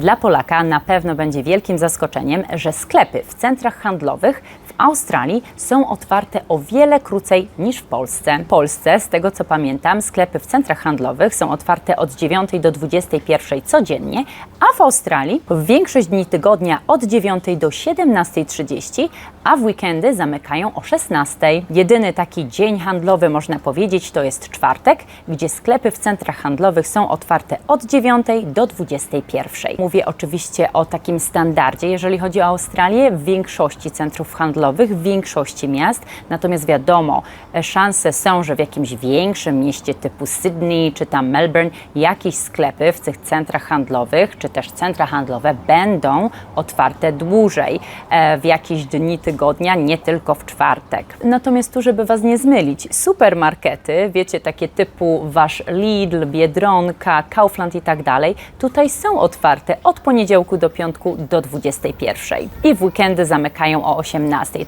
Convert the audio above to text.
Dla Polaka na pewno będzie wielkim zaskoczeniem, że sklepy w centrach handlowych w Australii są otwarte o wiele krócej niż w Polsce. W Polsce, z tego co pamiętam, sklepy w centrach handlowych są otwarte od 9 do 21 codziennie, a w Australii w większość dni tygodnia od 9 do 17.30, a w weekendy zamykają o 16. Jedyny taki dzień handlowy, można powiedzieć, to jest czwartek, gdzie sklepy w centrach handlowych są otwarte od 9 do 21. Mówię oczywiście o takim standardzie, jeżeli chodzi o Australię, w większości centrów handlowych, w większości miast. Natomiast wiadomo, e, szanse są, że w jakimś większym mieście typu Sydney czy tam Melbourne jakieś sklepy w tych centrach handlowych, czy też centra handlowe będą otwarte dłużej, e, w jakieś dni tygodnia, nie tylko w czwartek. Natomiast tu, żeby Was nie zmylić, supermarkety, wiecie, takie typu Wasz Lidl, Biedronka, Kaufland i tak dalej, tutaj są otwarte od poniedziałku do piątku do 21. I w weekendy zamykają o 18.